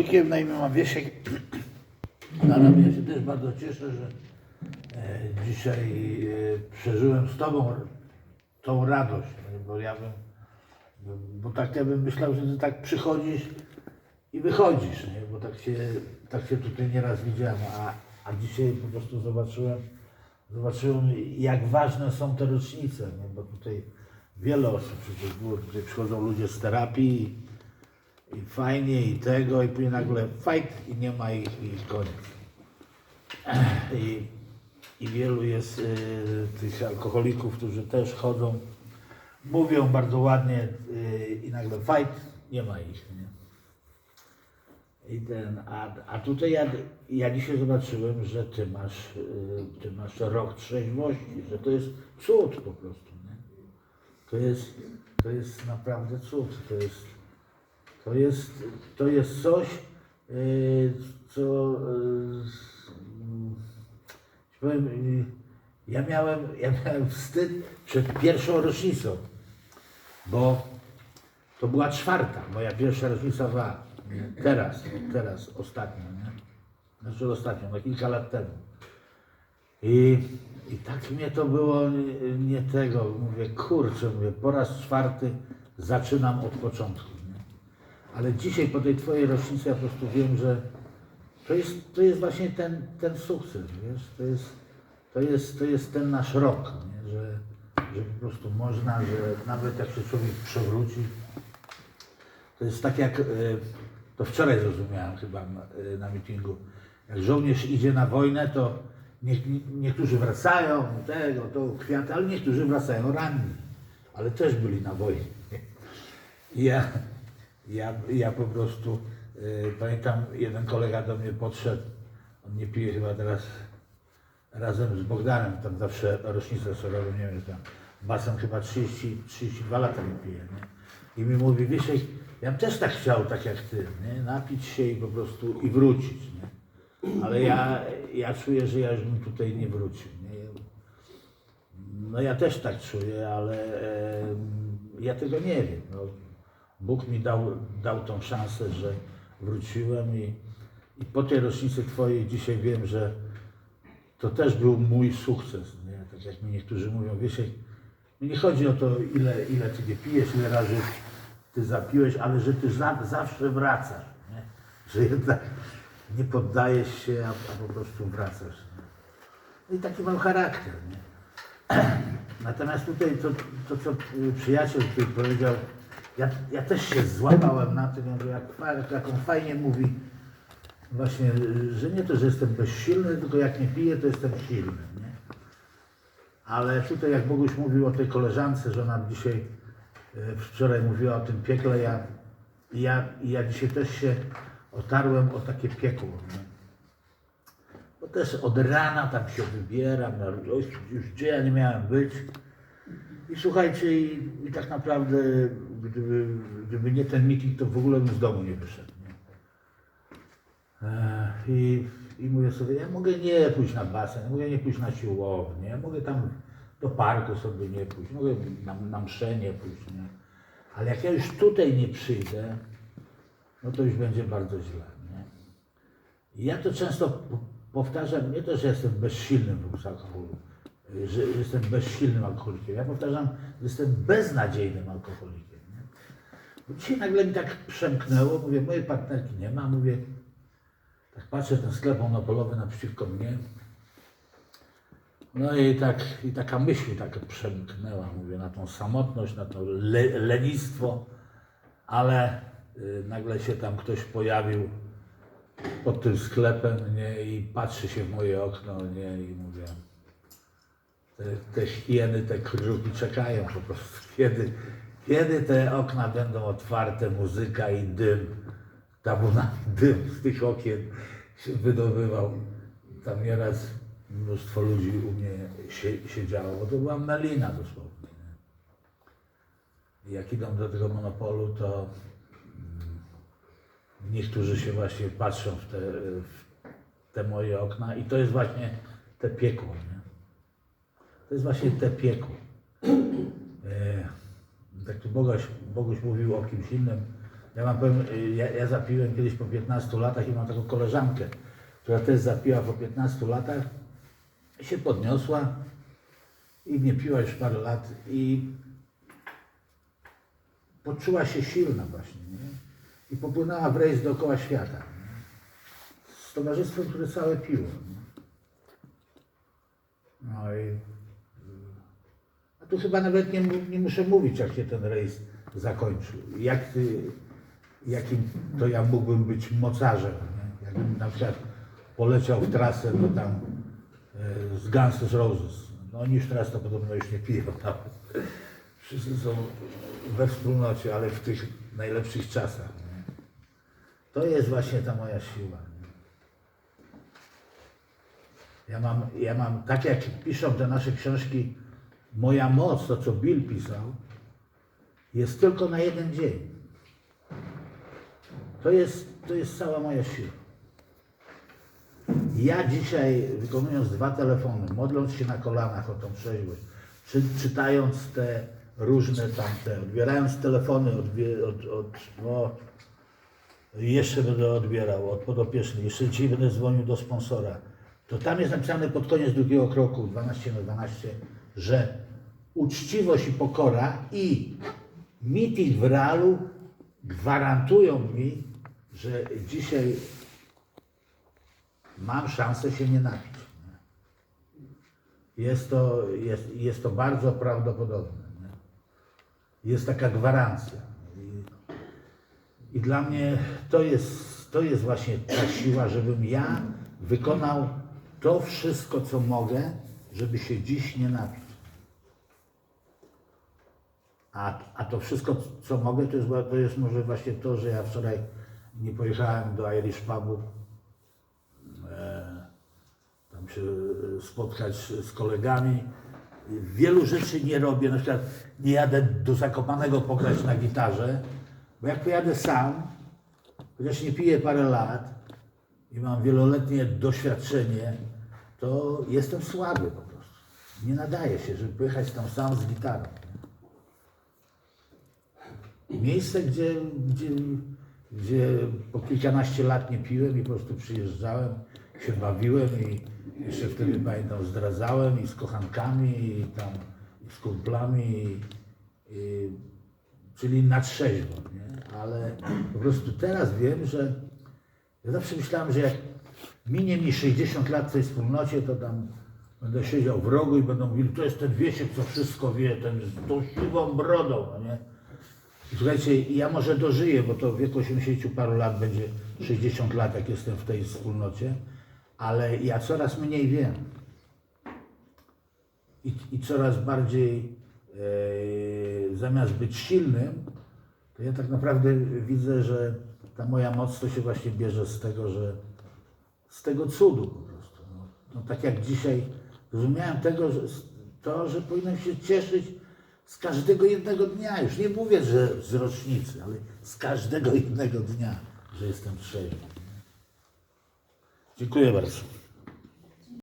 Wiesikiem na imię mam Wiesiek. Ale ja się też bardzo cieszę, że e, dzisiaj e, przeżyłem z Tobą tą radość, no, bo ja bym, bo tak ja bym myślał, że Ty tak przychodzisz i wychodzisz, nie? bo tak się, tak się tutaj nieraz widziałem, a, a dzisiaj po prostu zobaczyłem, zobaczyłem jak ważne są te rocznice, nie? bo tutaj wiele osób przecież było, tutaj przychodzą ludzie z terapii i fajnie i tego i później nagle fight i nie ma ich i koniec. I, i wielu jest y, tych alkoholików, którzy też chodzą, mówią bardzo ładnie y, i nagle fight, nie ma ich. Nie? I ten, a, a tutaj ja, ja dzisiaj zobaczyłem, że ty masz, y, ty masz rok trzeźwości, że to jest cud po prostu. Nie? To, jest, to jest naprawdę cud. To jest, to jest, to jest coś, y, co ci powiem, y, ja miałem, ja miałem wstyd przed pierwszą rocznicą, bo to była czwarta, moja pierwsza rocznica była teraz, teraz, ostatnio, nie? Znaczy ostatnio, no kilka lat temu. I, I tak mnie to było nie, nie tego, mówię, kurczę, mówię, po raz czwarty zaczynam od początku. Ale dzisiaj po tej twojej rocznicy ja po prostu wiem, że to jest, to jest właśnie ten, ten sukces, wiesz, to jest, to jest, to jest ten nasz rok, nie? Że, że po prostu można, że nawet jak się człowiek przewróci, to jest tak jak, e, to wczoraj zrozumiałem chyba na, e, na mitingu, jak żołnierz idzie na wojnę, to nie, nie, niektórzy wracają, tego, to kwiaty, ale niektórzy wracają ranni, ale też byli na wojnie. Ja, ja, ja po prostu y, pamiętam, jeden kolega do mnie podszedł, on nie pije chyba teraz razem z Bogdanem, tam zawsze rocznicę sorową, nie wiem, tam basem chyba 30, 32 lata nie pije, nie? I mi mówi, Wiesiek, ja bym też tak chciał, tak jak ty, nie? napić się i po prostu i wrócić, nie? Ale ja, ja czuję, że ja już bym tutaj nie wrócił, nie? No ja też tak czuję, ale e, ja tego nie wiem. No, Bóg mi dał, dał tą szansę, że wróciłem i, i po tej rocznicy Twojej dzisiaj wiem, że to też był mój sukces. Nie? Tak jak mi niektórzy mówią, wiesz, nie chodzi o to, ile, ile Ty nie pijesz, ile razy Ty zapiłeś, ale że Ty za, zawsze wracasz. Nie? Że jednak nie poddajesz się, a, a po prostu wracasz. Nie? No I taki mam charakter. Nie? Natomiast tutaj to, to co y, przyjaciel tutaj powiedział, ja, ja też się złapałem na tym, jak, jak on fajnie mówi, właśnie, że nie to, że jestem bezsilny, tylko jak nie piję, to jestem silny. Nie? Ale tutaj jak Boguś mówił o tej koleżance, że ona dzisiaj y, wczoraj mówiła o tym piekle, ja, ja, ja dzisiaj też się otarłem o takie piekło. Nie? Bo też od rana tam się wybieram, na już, już gdzie ja nie miałem być. I słuchajcie, i, i tak naprawdę, gdyby, gdyby nie ten meeting, to w ogóle bym z domu nie wyszedł. Nie? E, I, I mówię sobie, ja mogę nie pójść na basen, ja mogę nie pójść na siłownię, ja mogę tam do parku sobie nie pójść, mogę na, na mszę nie pójść, nie? Ale jak ja już tutaj nie przyjdę, no to już będzie bardzo źle. Nie? I ja to często powtarzam, nie to, że jestem bezsilnym wobec alkoholu, że jestem bezsilnym alkoholikiem. Ja powtarzam, że jestem beznadziejnym alkoholikiem. Dzisiaj nagle mi tak przemknęło, mówię, mojej partnerki nie ma, mówię, tak patrzę, ten sklep monopolowy naprzeciwko mnie. No i tak, i taka myśl taka przemknęła, mówię, na tą samotność, na to le, lenistwo, ale y, nagle się tam ktoś pojawił pod tym sklepem, nie, i patrzy się w moje okno, nie, i mówię, te, te hieny, te krzuki czekają po prostu, kiedy, kiedy te okna będą otwarte, muzyka i dym, tabuna, dym z tych okien się wydobywał. Tam nieraz mnóstwo ludzi u mnie sie, siedziało, bo to była melina dosłownie. Jak idą do tego monopolu, to niektórzy się właśnie patrzą w te, w te moje okna i to jest właśnie te piekło. Nie? To jest właśnie te piekło. Tak tu Boguś, Boguś mówił o kimś innym, Ja mam powiem, ja, ja zapiłem kiedyś po 15 latach i mam taką koleżankę, która też zapiła po 15 latach i się podniosła i nie piła już parę lat i poczuła się silna właśnie, nie? I popłynęła w rejs dookoła świata. Nie? Z towarzystwem, które całe piło. Nie? No i tu chyba nawet nie, nie muszę mówić, jak się ten rejs zakończył. Jak ty, jakim to ja mógłbym być mocarzem. Nie? Jakbym na przykład poleciał w trasę, no tam e, z Guns N' Roses. No oni już teraz to podobno już nie piją. Wszyscy są we wspólnocie, ale w tych najlepszych czasach. Nie? To jest właśnie ta moja siła. Ja mam, ja mam, tak jak piszą te nasze książki, moja moc, to co Bill pisał, jest tylko na jeden dzień. To jest, to jest cała moja siła. Ja dzisiaj, wykonując dwa telefony, modląc się na kolanach o tą trzeźwość, czy, czytając te różne tamte, odbierając telefony od, od no, jeszcze będę odbierał od podopiecznych, jeszcze dzisiaj będę dzwonił do sponsora, to tam jest napisane pod koniec drugiego kroku, 12 na 12, że uczciwość i pokora i meeting w realu gwarantują mi, że dzisiaj mam szansę się nie napić. Jest to, jest, jest to bardzo prawdopodobne. Nie? Jest taka gwarancja. I, I dla mnie to jest, to jest właśnie ta siła, żebym ja wykonał to wszystko, co mogę, żeby się dziś nie napić. A, a to wszystko, co mogę, to jest, to jest może właśnie to, że ja wczoraj nie pojechałem do Irish Pubu e, tam się e, spotkać z kolegami. Wielu rzeczy nie robię, na przykład nie jadę do Zakopanego pograć na gitarze, bo jak pojadę sam, chociaż nie piję parę lat i mam wieloletnie doświadczenie, to jestem słaby po prostu. Nie nadaje się, żeby pojechać tam sam z gitarą. Miejsce, gdzie, gdzie, gdzie po kilkanaście lat nie piłem i po prostu przyjeżdżałem, się bawiłem i jeszcze wtedy pamiętam zdradzałem i z kochankami i tam i z kumplami, i, czyli na trzeźwo, nie? ale po prostu teraz wiem, że ja zawsze myślałem, że jak minie mi 60 lat w tej wspólnocie, to tam będę siedział w rogu i będą mówili, to jest ten Wiesiek, co wszystko wie, ten z tą siwą brodą, no nie? Słuchajcie, ja może dożyję, bo to w wieku 80 paru lat będzie 60 lat, jak jestem w tej wspólnocie, ale ja coraz mniej wiem. I, i coraz bardziej e, zamiast być silnym, to ja tak naprawdę widzę, że ta moja moc to się właśnie bierze z tego, że z tego cudu po prostu. No, no tak jak dzisiaj rozumiałem tego, że to, że powinienem się cieszyć z każdego jednego dnia. Już nie mówię, że z rocznicy, ale z każdego jednego dnia, że jestem trzeźwy. Dziękuję bardzo.